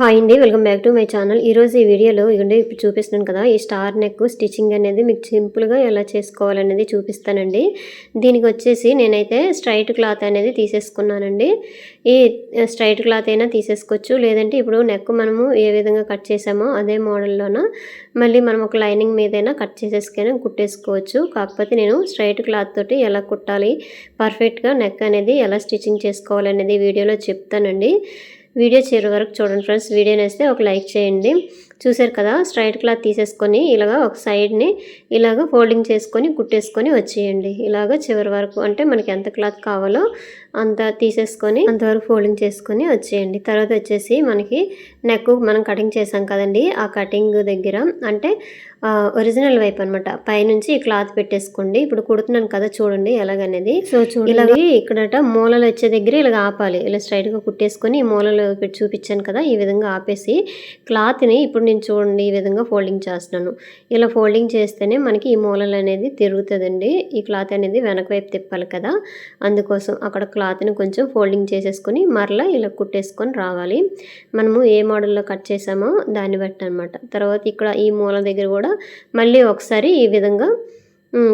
Hi అండి welcome back to my channel ఈరోజు ఈ వీడియోలో ఇగండి ఇప్పుడు చూపిస్తున్నాను కదా ఈ స్టార్ నెక్ స్టిచ్చింగ్ అనేది మీకు సింపుల్గా ఎలా చేసుకోవాలనేది చూపిస్తానండి. దీనికి వచ్చేసి నేనైతే స్ట్రైట్ క్లాత్ అనేది తీసేసుకున్నానండి. ఈ స్ట్రైట్ క్లాత్ అయినా తీసేసుకోవచ్చు. లేదంటే ఇప్పుడు నెక్ మనము ఏ విధంగా కట్ చేసామో అదే మోడల్లోన మళ్ళీ మనం ఒక లైనింగ్ మీదైనా కట్ చేసేసుకొని కుట్టేసుకోవచ్చు. కాకపోతే నేను స్ట్రైట్ క్లాత్ తోటి ఎలా కుట్టాలి పర్ఫెక్ట్గా నెక్ అనేది ఎలా స్టిచ్చింగ్ చేసుకోవాలనేది వీడియోలో చెప్తానండి. వీడియో చివరి వరకు చూడండి ఫ్రెండ్స్. వీడియో నేస్తే ఒక లైక్ చేయండి. చూసారు కదా స్ట్రైట్ క్లాత్ తీసేసుకొని ఇలాగ ఒక సైడ్ని ఇలాగ ఫోల్డింగ్ చేసుకొని కుట్టేసుకొని వచ్చేయండి. ఇలాగ చివరి వరకు అంటే మనకి ఎంత క్లాత్ కావాలో అంత తీసేసుకొని అంతవరకు ఫోల్డింగ్ చేసుకొని వచ్చేయండి. తర్వాత వచ్చేసి మనకి నెక్ మనం కటింగ్ చేసాం కదండి ఆ కటింగ్ దగ్గర అంటే ఒరిజినల్ వైపు అనమాట పైనుంచి క్లాత్ పెట్టేసుకోండి. ఇప్పుడు కుడుతున్నాను కదా చూడండి ఎలాగనేది. సో చూడండి. ఇలాగ ఇక్కడట మూలలు వచ్చే దగ్గర ఇలాగ ఆపాలి. ఇలా స్ట్రైట్గా కుట్టేసుకొని ఈ మూలలు పెట్టి చూపించాను కదా ఈ విధంగా ఆపేసి క్లాత్ని ఇప్పుడు నేను చూడండి ఈ విధంగా ఫోల్డింగ్ చేస్తున్నాను. ఇలా ఫోల్డింగ్ చేస్తేనే మనకి ఈ మూలలు అనేది తిరుగుతుందండి. ఈ క్లాత్ అనేది వెనక వైపు తిప్పాలి కదా అందుకోసం అక్కడ క్లాత్ని కొంచెం ఫోల్డింగ్ చేసేసుకొని మరలా ఇలా కుట్టేసుకొని రావాలి. మనము ఏ మోడల్లో కట్ చేసామో దాన్ని బట్టి అనమాట తర్వాత ఇక్కడ ఈ మూల దగ్గర కూడా మళ్ళీ ఒకసారి ఈ విధంగా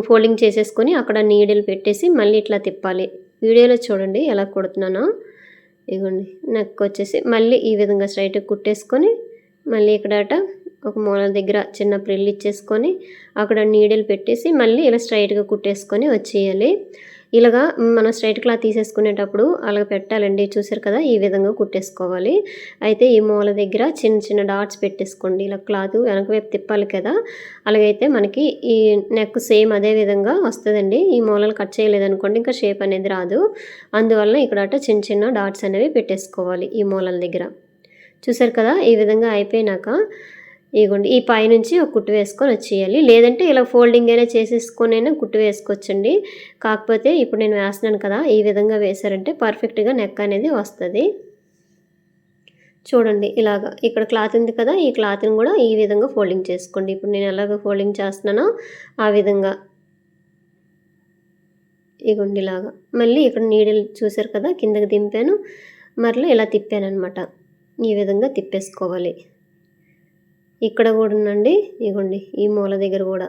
ఫోల్డింగ్ చేసేసుకొని అక్కడ నీడిల్ పెట్టేసి మళ్ళీ ఇట్లా తిప్పాలి. వీడియోలో చూడండి ఎలా కుడుతున్నానో. ఇగోండి నెక్ వచ్చేసి మళ్ళీ ఈ విధంగా స్ట్రైట్గా కుట్టేసుకొని మళ్ళీ ఇక్కడట ఒక మూల దగ్గర చిన్న ప్రిల్ ఇచ్చేసుకొని అక్కడ నీడిల్ పెట్టేసి మళ్ళీ ఇలా స్ట్రైట్గా కుట్టేసుకొని వచ్చేయాలి. ఇలాగా మనం స్ట్రైట్ క్లాత్ తీసేసుకునేటప్పుడు అలాగ పెట్టాలండి. చూసారు కదా? ఈ విధంగా కుట్టేసుకోవాలి. అయితే ఈ మూల దగ్గర చిన్న చిన్న డాట్స్ పెట్టేసుకోండి. ఇలా క్లాత్ వెనక వైపు తిప్పాలి కదా? అలాగైతే మనకి ఈ నెక్ సేమ్ అదే విధంగా వస్తుందండి. ఈ మూలలు కట్ చేయలేదనుకోండి ఇంకా షేప్ అనేది రాదు. అందువల్ల ఇక్కడ చిన్న చిన్న డాట్స్ అనేవి పెట్టేసుకోవాలి ఈ మూలల దగ్గర. చూసారు కదా? ఈ విధంగా అయిపోయినాక ఇగోండి ఈ పైనుంచి ఒక కుట్టు వేసుకొని వచ్చేయాలి. లేదంటే ఇలా ఫోల్డింగ్ అయినా చేసేసుకొనైనా కుట్టు వేసుకోవచ్చండి. కాకపోతే ఇప్పుడు నేను వేస్తున్నాను కదా ఈ విధంగా వేశారంటే పర్ఫెక్ట్గా నెక్ అనేది వస్తుంది. చూడండి ఇలాగా ఇక్కడ క్లాత్ ఉంది కదా ఈ క్లాత్ని కూడా ఈ విధంగా ఫోల్డింగ్ చేసుకోండి. ఇప్పుడు నేను ఎలాగ ఫోల్డింగ్ చేస్తున్నానో ఆ విధంగా. ఇగోండి ఇలాగా. మళ్ళీ ఇక్కడ నీడిల్ చూసారు కదా కిందకి దింపాను. మరలా ఇలా తిప్పాను అనమాట ఈ విధంగా తిప్పేసుకోవాలి. ఇక్కడ కూడా ఉందండి. ఇగోండి ఈ మూల దగ్గర కూడా.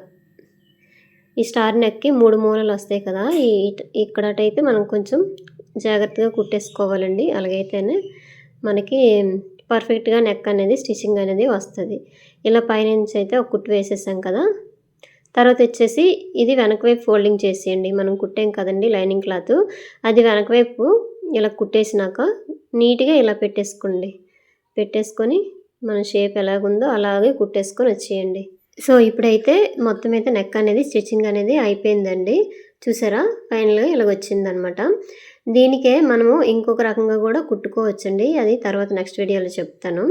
ఈ స్టార్ నెక్కి మూడు మూలలు వస్తాయి కదా. ఈ ఇక్కడటైతే మనం కొంచెం జాగ్రత్తగా కుట్టేసుకోవాలండి. అలాగైతేనే మనకి పర్ఫెక్ట్గా నెక్ అనేది స్టిచ్చింగ్ అనేది వస్తుంది. ఇలా పైనుంచి అయితే ఒక కుట్టు వేసేసాం కదా. తర్వాత వచ్చేసి ఇది వెనక వైపు ఫోల్డింగ్ చేసేయండి. మనం కుట్టాం కదండి లైనింగ్ క్లాత్. అది వెనక వైపు ఇలా కుట్టేసినాక నీట్గా ఇలా పెట్టేసుకోండి. పెట్టేసుకొని మన షేప్ ఎలాగుందో అలాగే కుట్టేసుకొని వచ్చేయండి. సో ఇప్పుడైతే మొత్తం అయితే నెక్ అనేది స్టిచ్చింగ్ అనేది అయిపోయిందండి. చూసారా? ఫైనల్గా ఇలాగ వచ్చిందనమాట దీనికే మనము ఇంకొక రకంగా కూడా కుట్టుకోవచ్చండి. అది తర్వాత నెక్స్ట్ వీడియోలో చెప్తాను.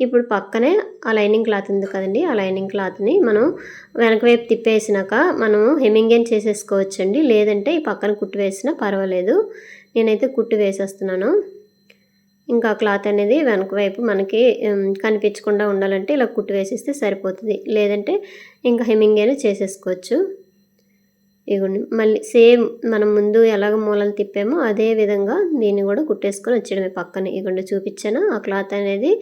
ఇప్పుడు పక్కనే ఆ లైనింగ్ క్లాత్ ఉంది కదండి. ఆ లైనింగ్ క్లాత్ని మనం వెనక వైపు తిప్పేసినాక మనము హెమింగేన్ చేసేసుకోవచ్చండి. లేదంటే ఈ పక్కన కుట్టు వేసినా పర్వాలేదు. నేనైతే కుట్టు వేసేస్తున్నాను. ఇంకా క్లాత్ అనేది వెనక వైపు మనకి కనిపించకుండా ఉండాలంటే ఇలా కుట్టు వేసేస్తే సరిపోతుంది. లేదంటే ఇంకా హెమ్మింగ్ అయినా చేసేసుకోవచ్చు. ఇగోండి మళ్ళీ సేమ్ మనం ముందు ఎలాగ మూలలు తిప్పామో అదే విధంగా దీన్ని కూడా కుట్టేసుకొని వచ్చేయడమే పక్కన. ఇగోండి చూపించాను? ఆ క్లాత్ అనేది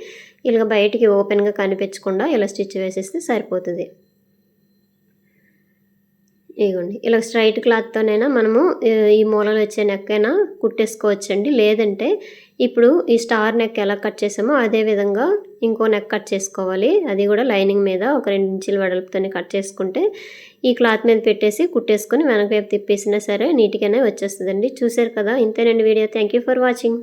ఇలా బయటికి ఓపెన్గా కనిపించకుండా ఇలా స్టిచ్ వేసేస్తే సరిపోతుంది. ఇగోండి. ఇలా స్ట్రైట్ క్లాత్తోనైనా మనము ఈ మూలలు వచ్చే నెక్ అయినా కుట్టేసుకోవచ్చండి. లేదంటే ఇప్పుడు ఈ స్టార్ నెక్ ఎలా కట్ చేసామో అదే విధంగా ఇంకో నెక్ కట్ చేసుకోవాలి. అది కూడా లైనింగ్ మీద ఒక రెండు ఇంచుల వెడల్పుతోనే కట్ చేసుకుంటే ఈ క్లాత్ మీద పెట్టేసి కుట్టేసుకొని వెనక వైపు తిప్పేసినా సరే నీట్గానే వచ్చేస్తుందండి. చూసారు కదా? ఇంతేనండి వీడియో. Thank for watching.